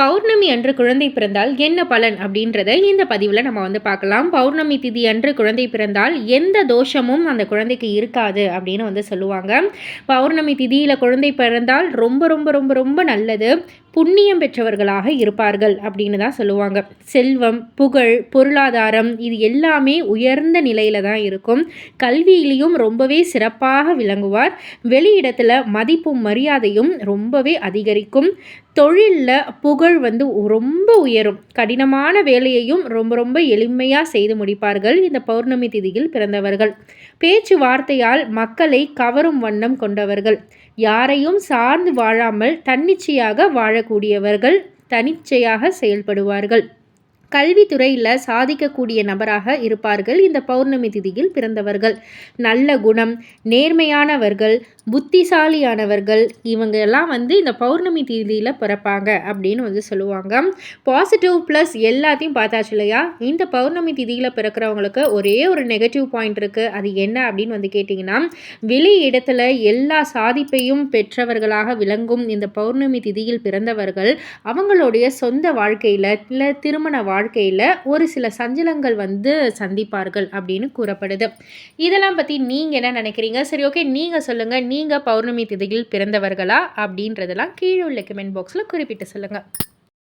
பௌர்ணமி அன்று குழந்தை பிறந்தால் என்ன பலன் அப்படின்றத இந்த பதிவில் நம்ம வந்து பார்க்கலாம். பௌர்ணமி திதி அன்று குழந்தை பிறந்தால் எந்த தோஷமும் அந்த குழந்தைக்கு இருக்காது அப்படின்னு வந்து சொல்லுவாங்க. பௌர்ணமி திதியில் குழந்தை பிறந்தால் ரொம்ப ரொம்ப ரொம்ப ரொம்ப நல்லது. புண்ணியம் பெற்றவர்களாக இருப்பார்கள் அப்படின்னு தான் சொல்லுவாங்க. செல்வம் புகழ் பொருளாதாரம் இது எல்லாமே உயர்ந்த நிலையில தான் இருக்கும். கல்வியிலையும் ரொம்பவே சிறப்பாக விளங்குவார். வெளியிடத்தில் மதிப்பும் மரியாதையும் ரொம்பவே அதிகரிக்கும். தொழிலில் புகழ் வந்து ரொம்ப உயரும். கடினமான வேலையையும் ரொம்ப ரொம்ப எளிமையாக செய்து முடிப்பார்கள் இந்த பௌர்ணமி திதியில் பிறந்தவர்கள். பேச்சுவார்த்தையால் மக்களை கவரும் வண்ணம் கொண்டவர்கள். யாரையும் சார்ந்து வாழாமல் தன்னிச்சையாக கூடியவர்கள் தனிச்சையாக செயல்படுவார்கள். கல்வித்துறையில் சாதிக்கக்கூடிய நபராக இருப்பார்கள். இந்த பௌர்ணமி திதியில் பிறந்தவர்கள். நல்ல குணம் நேர்மையானவர்கள் புத்திசாலியானவர்கள் இவங்க எல்லாம் வந்து இந்த பௌர்ணமி திதியில் பிறப்பாங்க அப்படின்னு வந்து சொல்லுவாங்க. பாசிட்டிவ் ப்ளஸ் எல்லாத்தையும் பார்த்தாச்சு இல்லையா? இந்த பௌர்ணமி திதியில் பிறக்கிறவங்களுக்கு ஒரே ஒரு நெகட்டிவ் பாயிண்ட் இருக்குது அது என்ன அப்படின்னு வந்து கேட்டிங்கன்னா வெளி இடத்துல எல்லா சாதிப்பையும் பெற்றவர்களாக விளங்கும் இந்த பௌர்ணமி திதியில் பிறந்தவர்கள் அவங்களுடைய சொந்த வாழ்க்கையில் இல்லை திருமண வாழ்க்கையில் ஒரு சில சஞ்சலங்கள் வந்து சந்திப்பார்கள் அப்படின்னு கூறப்படுது. இதெல்லாம் பற்றி நீங்கள் என்ன நினைக்கிறீங்க? சரி ஓகே நீங்கள் சொல்லுங்கள் நீ நீங்கள் பௌர்ணமி திதியில் பிறந்தவர்களா அப்படின்றதெல்லாம் கீழே உள்ள கமெண்ட் பாக்ஸில் குறிப்பிட்டு சொல்லுங்கள்